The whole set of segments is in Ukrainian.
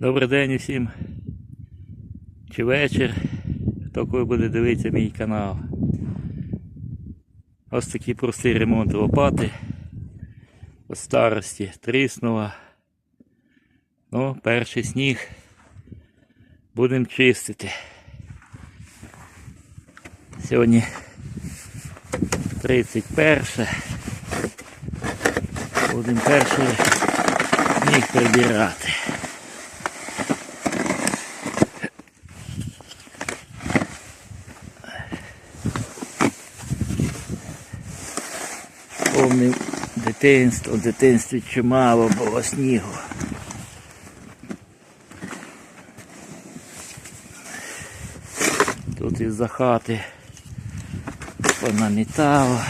Добрий день усім. Чи вечір. Хто коли буде дивитися мій канал. Ось такий простий ремонт лопати. По старості тріснула. Ну, перший сніг. Будемо чистити. Сьогодні 31. Будемо перший сніг прибирати. Помнив дитинство, в дитинстві чимало було снігу. Тут із-за хати понамітало.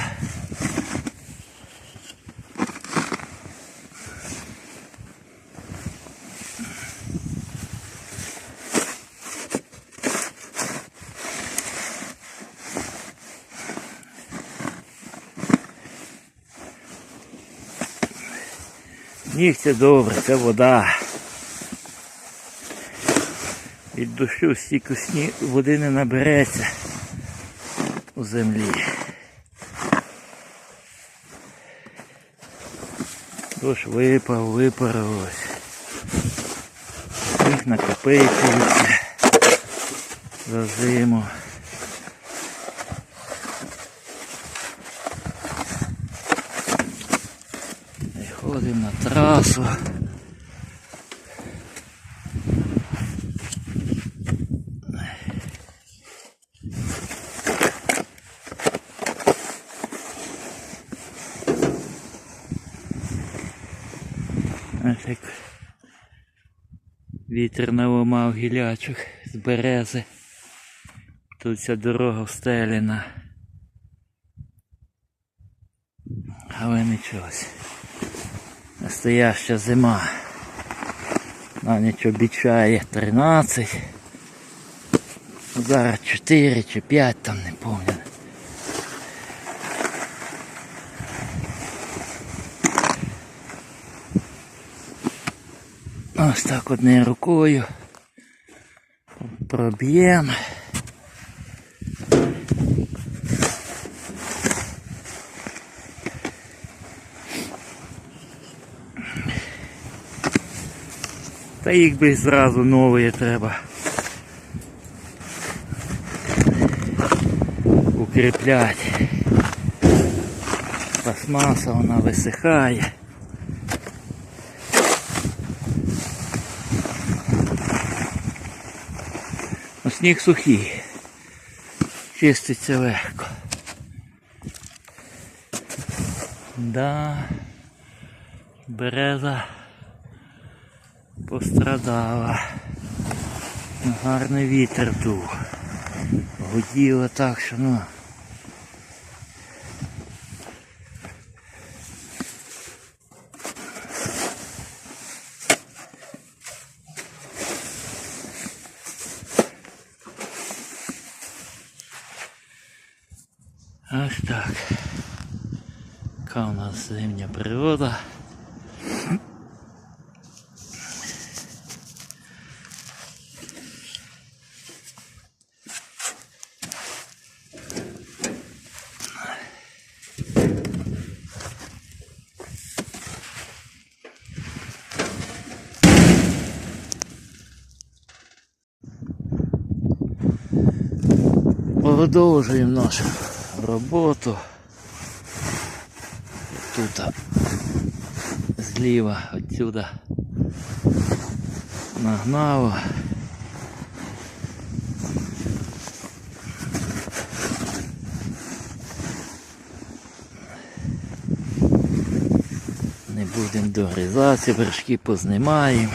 Сніг це добре, це вода. Від дощу стільки сні... води не набереться у землі. Дощ випав, випарив ось. Сніг накопичується за зиму. Виходимо на трасу. Ось як вітер наламав гілячок з берези. Тут вся дорога встелена. Але нічого. Настояща зима. На ніч обіцяє 13. Зараз 4 чи 5 там не пам'ятаю. Ось так однією рукою. Проб'ємо. Та їх би зразу нові треба. Укріплять. Пластмаса вона висихає. Ну, сніг сухий. Чиститься легко. Да. Береза пострадала. Гарний вітер дув. Гуділо так, що ну. Ось так. Яка у нас зимня природа. Продовжуємо нашу роботу. Тут зліва отсюда нагнало. Не будемо догрізатися, вершки познімаємо.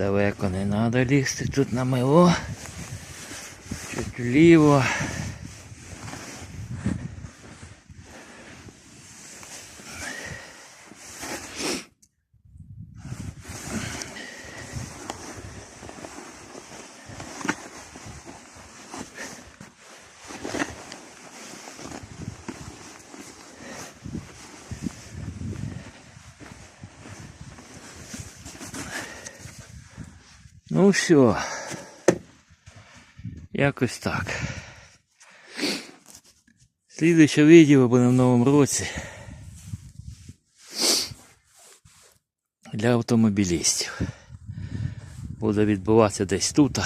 Далеко не треба лізти тут на мило. Чуть вліво. Ну все. Якось так. Слідуюче відео буде в новому році. Для автомобілістів. Буде відбуватися десь тут.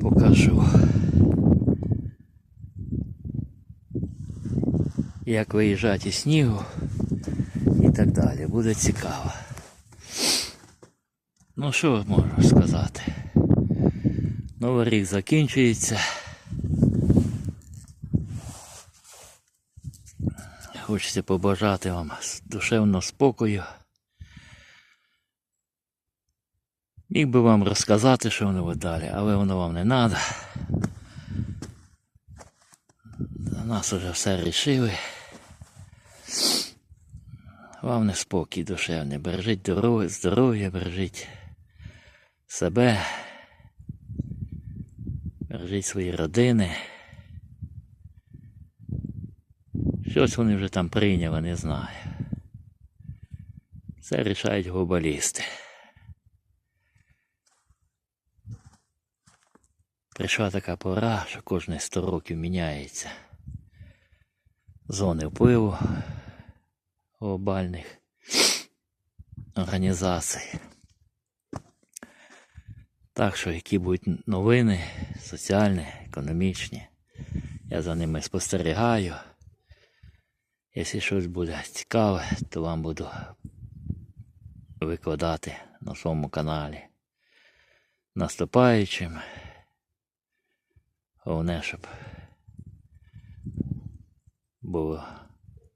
Покажу. Як виїжджати із снігу і так далі. Буде цікаво. Ну що можу сказати? Новий рік закінчується. Хочеться побажати вам душевного спокою. Міг би вам розказати, що воно далі, але воно вам не треба. За нас уже все рішили. Вам не спокій душевний. Бережіть здоров'я, бережіть себе, бережіть свої родини. Щось вони вже там прийняли, не знаю. Це рішають глобалісти. Прийшла така пора, що кожні 100 років міняється. Зони впливу глобальних організацій. Так що, які будуть новини, соціальні, економічні, я за ними спостерігаю. Якщо щось буде цікаве, то вам буду викладати на своєму каналі. Наступаючим. Головне, щоб було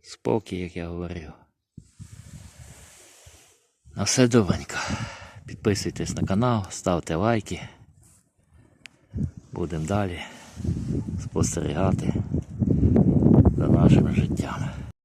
спокій, як я говорив. На все добренько. Підписуйтесь на канал, ставте лайки. Будемо далі спостерігати за нашим життям.